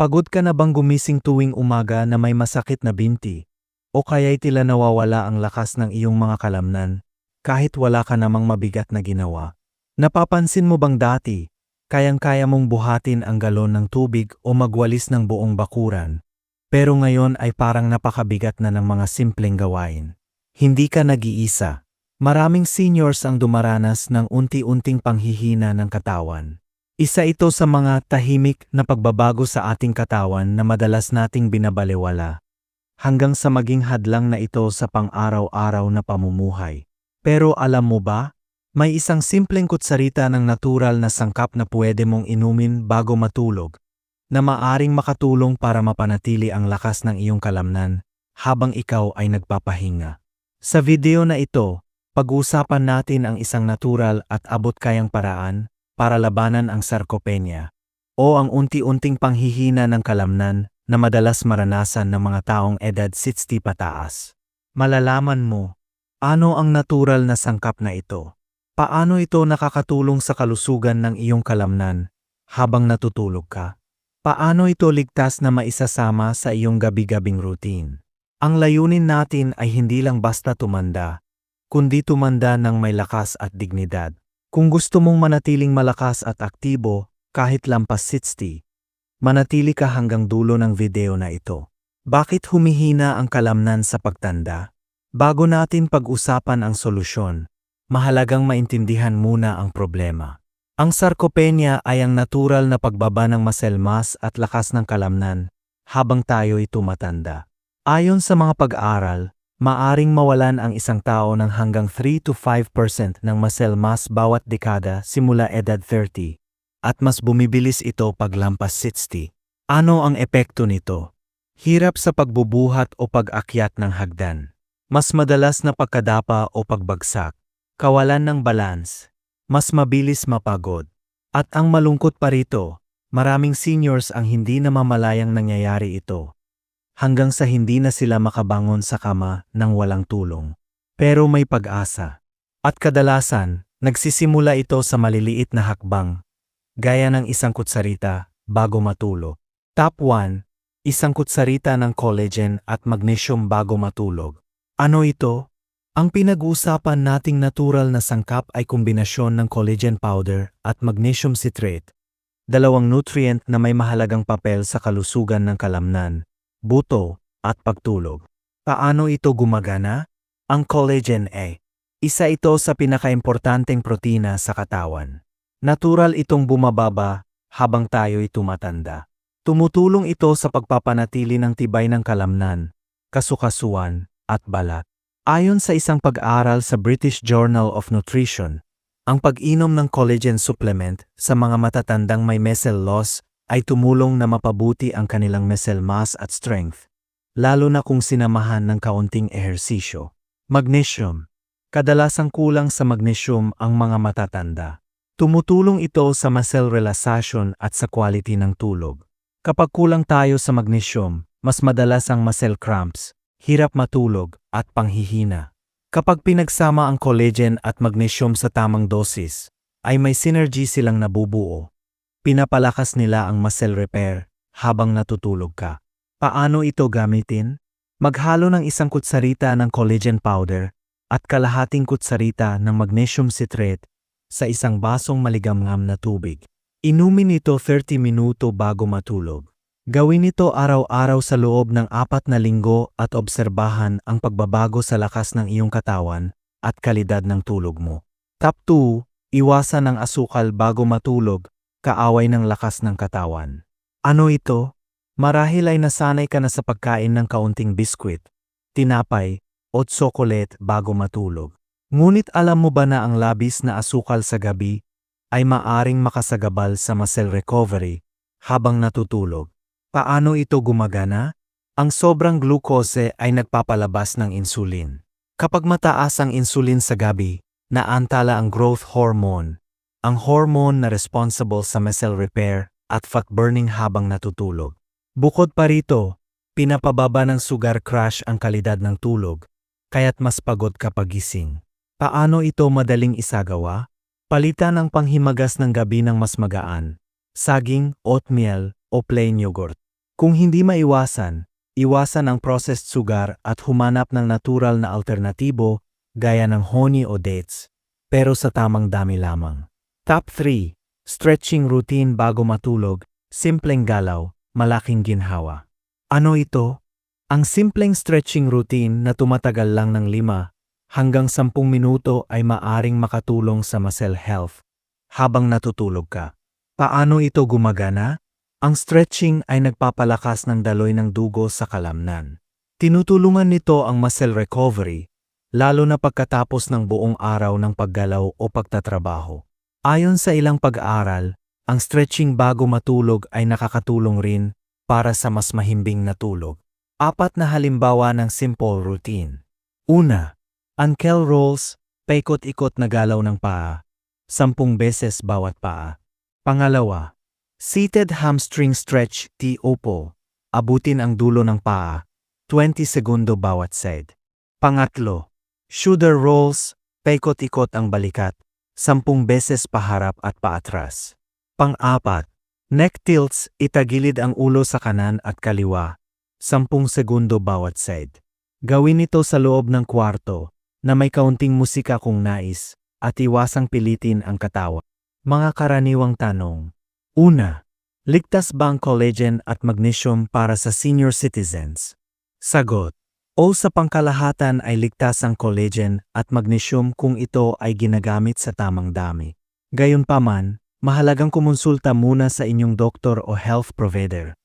Pagod ka na bang gumising tuwing umaga na may masakit na binti? O kaya'y tila nawawala ang lakas ng iyong mga kalamnan, kahit wala ka namang mabigat na ginawa? Napapansin mo bang dati, kayang-kaya mong buhatin ang galon ng tubig o magwalis ng buong bakuran? Pero ngayon ay parang napakabigat na ng mga simpleng gawain. Hindi ka nag-iisa. Maraming seniors ang dumaranas ng unti-unting panghihina ng katawan. Isa ito sa mga tahimik na pagbabago sa ating katawan na madalas nating binabalewala. Hanggang sa maging hadlang na ito sa pang-araw-araw na pamumuhay. Pero alam mo ba, may isang simpleng kutsarita ng natural na sangkap na pwede mong inumin bago matulog, na maaring makatulong para mapanatili ang lakas ng iyong kalamnan habang ikaw ay nagpapahinga. Sa video na ito, pag-uusapan natin ang isang natural at abot kayang paraan para labanan ang sarcopenia o ang unti-unting panghihina ng kalamnan na madalas maranasan ng mga taong edad 60 pataas. Malalaman mo, ano ang natural na sangkap na ito? Paano ito nakakatulong sa kalusugan ng iyong kalamnan habang natutulog ka? Paano ito ligtas na maisasama sa iyong gabi-gabing routine? Ang layunin natin ay hindi lang basta tumanda, kundi tumanda ng may lakas at dignidad. Kung gusto mong manatiling malakas at aktibo kahit lampas 60, manatili ka hanggang dulo ng video na ito. Bakit humihina ang kalamnan sa pagtanda? Bago natin pag-usapan ang solusyon, mahalagang maintindihan muna ang problema. Ang sarcopenia ay ang natural na pagbaba ng muscle mass at lakas ng kalamnan habang tayo'y tumatanda. Ayon sa mga pag-aaral, maaring mawalan ang isang tao ng hanggang 3 to 5% ng muscle mass bawat dekada simula edad 30, at mas bumibilis ito paglampas 60. Ano ang epekto nito? Hirap sa pagbubuhat o pag-akyat ng hagdan. Mas madalas na pagkadapa o pagbagsak. Kawalan ng balance. Mas mabilis mapagod. At ang malungkot pa rito, maraming seniors ang hindi namamalayang nangyayari ito hanggang sa hindi na sila makabangon sa kama ng walang tulong. Pero may pag-asa. At kadalasan, nagsisimula ito sa maliliit na hakbang, gaya ng isang kutsarita bago matulog. Top 1. Isang kutsarita ng collagen at magnesium bago matulog. Ano ito? Ang pinag-uusapan nating natural na sangkap ay kombinasyon ng collagen powder at magnesium citrate, dalawang nutrient na may mahalagang papel sa kalusugan ng kalamnan buto, at pagtulog. Paano ito gumagana? Ang collagen A. Isa ito sa pinakaimportanteng protina sa katawan. Natural itong bumababa habang tayo'y tumatanda. Tumutulong ito sa pagpapanatili ng tibay ng kalamnan, kasukasuan, at balat. Ayon sa isang pag-aaral sa British Journal of Nutrition, ang pag-inom ng collagen supplement sa mga matatandang may muscle loss ay tumulong na mapabuti ang kanilang muscle mass at strength, lalo na kung sinamahan ng kaunting ehersisyo. Magnesium. Kadalasang kulang sa magnesium ang mga matatanda. Tumutulong ito sa muscle relaxation at sa quality ng tulog. Kapag kulang tayo sa magnesium, mas madalas ang muscle cramps, hirap matulog, at panghihina. Kapag pinagsama ang collagen at magnesium sa tamang dosis, ay may synergy silang nabubuo Pinapalakas nila ang muscle repair habang natutulog ka. Paano ito gamitin? Maghalo ng isang kutsarita ng collagen powder at kalahating kutsarita ng magnesium citrate sa isang basong maligamgam na tubig. Inumin ito 30 minuto bago matulog. Gawin ito araw-araw sa loob ng apat na linggo at obserbahan ang pagbabago sa lakas ng iyong katawan at kalidad ng tulog mo. Top 2. Iwasan ang asukal bago matulog kaaway ng lakas ng katawan. Ano ito? Marahil ay nasanay ka na sa pagkain ng kaunting biskwit, tinapay, o tsokolet bago matulog. Ngunit alam mo ba na ang labis na asukal sa gabi ay maaring makasagabal sa muscle recovery habang natutulog? Paano ito gumagana? Ang sobrang glucose ay nagpapalabas ng insulin. Kapag mataas ang insulin sa gabi, naantala ang growth hormone ang hormone na responsible sa muscle repair at fat burning habang natutulog. Bukod pa rito, pinapababa ng sugar crash ang kalidad ng tulog, kaya't mas pagod kapag gising. Paano ito madaling isagawa? Palitan ang panghimagas ng gabi ng mas magaan, saging, oatmeal, o plain yogurt. Kung hindi maiwasan, iwasan ang processed sugar at humanap ng natural na alternatibo gaya ng honey o dates, pero sa tamang dami lamang. Top 3. Stretching routine bago matulog, simpleng galaw, malaking ginhawa. Ano ito? Ang simpleng stretching routine na tumatagal lang ng 5 hanggang 10 minuto ay maaring makatulong sa muscle health habang natutulog ka. Paano ito gumagana? Ang stretching ay nagpapalakas ng daloy ng dugo sa kalamnan. Tinutulungan nito ang muscle recovery, lalo na pagkatapos ng buong araw ng paggalaw o pagtatrabaho. Ayon sa ilang pag-aaral, ang stretching bago matulog ay nakakatulong rin para sa mas mahimbing na tulog. Apat na halimbawa ng simple routine. Una, ankle rolls, paikot-ikot na galaw ng paa, sampung beses bawat paa. Pangalawa, seated hamstring stretch T opo, abutin ang dulo ng paa, 20 segundo bawat side. Pangatlo, shoulder rolls, paikot-ikot ang balikat, sampung beses paharap at paatras. Pang-apat, neck tilts, itagilid ang ulo sa kanan at kaliwa, sampung segundo bawat side. Gawin ito sa loob ng kwarto na may kaunting musika kung nais at iwasang pilitin ang katawan. Mga karaniwang tanong. Una, ligtas ba ang collagen at magnesium para sa senior citizens? Sagot. O sa pangkalahatan ay ligtas ang collagen at magnesium kung ito ay ginagamit sa tamang dami. Gayunpaman, mahalagang kumonsulta muna sa inyong doktor o health provider.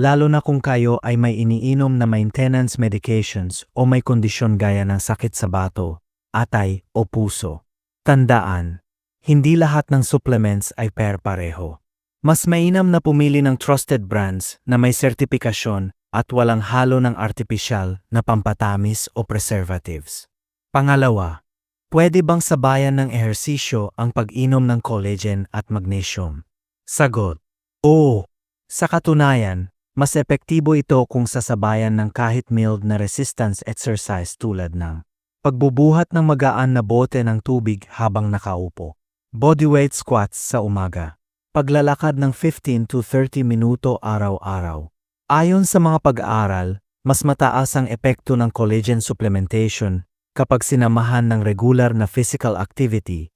Lalo na kung kayo ay may iniinom na maintenance medications o may kondisyon gaya ng sakit sa bato, atay o puso. Tandaan, hindi lahat ng supplements ay per-pareho. Mas mainam na pumili ng trusted brands na may sertipikasyon at walang halo ng artipisyal na pampatamis o preservatives. Pangalawa, pwede bang sabayan ng ehersisyo ang pag-inom ng collagen at magnesium? Sagot, oo. Sa katunayan, mas epektibo ito kung sasabayan ng kahit mild na resistance exercise tulad ng pagbubuhat ng magaan na bote ng tubig habang nakaupo, bodyweight squats sa umaga, paglalakad ng 15 to 30 minuto araw-araw, Ayon sa mga pag-aaral, mas mataas ang epekto ng collagen supplementation kapag sinamahan ng regular na physical activity,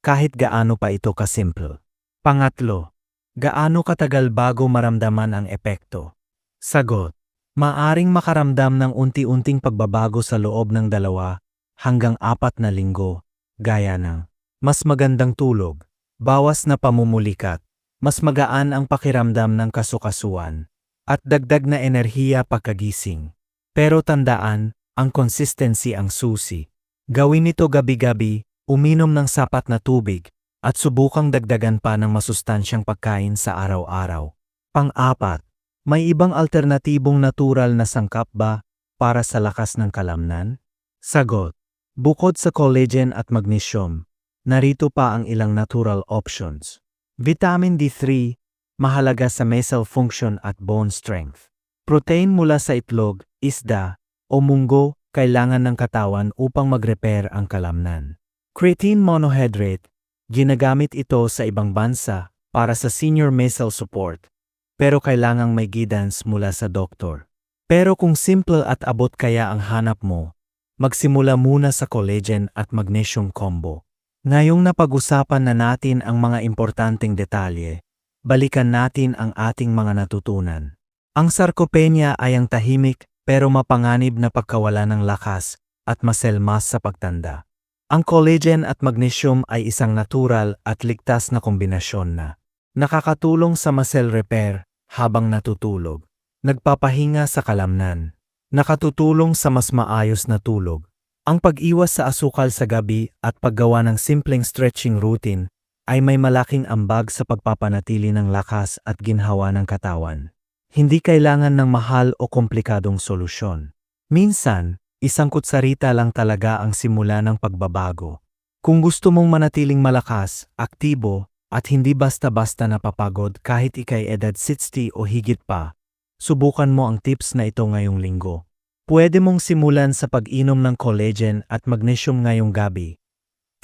kahit gaano pa ito kasimple. Pangatlo, gaano katagal bago maramdaman ang epekto? Sagot, maaring makaramdam ng unti-unting pagbabago sa loob ng dalawa hanggang apat na linggo, gaya ng mas magandang tulog, bawas na pamumulikat, mas magaan ang pakiramdam ng kasukasuan, at dagdag na enerhiya pagkagising. Pero tandaan, ang consistency ang susi. Gawin ito gabi-gabi, uminom ng sapat na tubig, at subukang dagdagan pa ng masustansyang pagkain sa araw-araw. Pang-apat, may ibang alternatibong natural na sangkap ba para sa lakas ng kalamnan? Sagot, bukod sa collagen at magnesium, narito pa ang ilang natural options. Vitamin D3, mahalaga sa muscle function at bone strength. Protein mula sa itlog, isda, o munggo kailangan ng katawan upang mag-repair ang kalamnan. Creatine monohydrate, ginagamit ito sa ibang bansa para sa senior muscle support, pero kailangang may guidance mula sa doktor. Pero kung simple at abot kaya ang hanap mo, magsimula muna sa collagen at magnesium combo. Ngayong napag-usapan na natin ang mga importanteng detalye, balikan natin ang ating mga natutunan. Ang sarcopenia ay ang tahimik pero mapanganib na pagkawala ng lakas at maselmas sa pagtanda. Ang collagen at magnesium ay isang natural at ligtas na kombinasyon na nakakatulong sa muscle repair habang natutulog, nagpapahinga sa kalamnan, nakatutulong sa mas maayos na tulog. Ang pag-iwas sa asukal sa gabi at paggawa ng simpleng stretching routine ay may malaking ambag sa pagpapanatili ng lakas at ginhawa ng katawan. Hindi kailangan ng mahal o komplikadong solusyon. Minsan, isang kutsarita lang talaga ang simula ng pagbabago. Kung gusto mong manatiling malakas, aktibo, at hindi basta-basta napapagod kahit ikay edad 60 o higit pa, subukan mo ang tips na ito ngayong linggo. Pwede mong simulan sa pag-inom ng collagen at magnesium ngayong gabi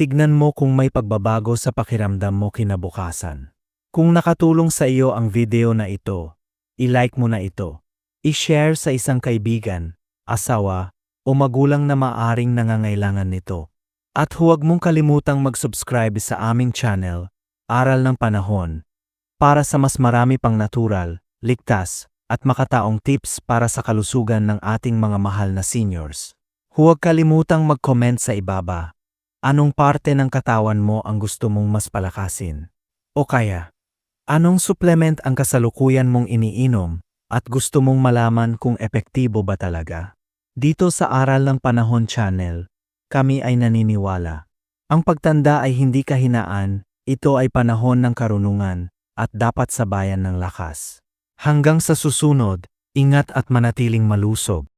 Tignan mo kung may pagbabago sa pakiramdam mo kinabukasan. Kung nakatulong sa iyo ang video na ito, i-like mo na ito. I-share sa isang kaibigan, asawa, o magulang na maaring nangangailangan nito. At huwag mong kalimutang mag-subscribe sa aming channel, Aral ng Panahon, para sa mas marami pang natural, ligtas, at makataong tips para sa kalusugan ng ating mga mahal na seniors. Huwag kalimutang mag-comment sa ibaba. Anong parte ng katawan mo ang gusto mong mas palakasin? O kaya, anong supplement ang kasalukuyan mong iniinom at gusto mong malaman kung epektibo ba talaga? Dito sa Aral ng Panahon Channel, kami ay naniniwala. Ang pagtanda ay hindi kahinaan, ito ay panahon ng karunungan at dapat sabayan ng lakas. Hanggang sa susunod, ingat at manatiling malusog.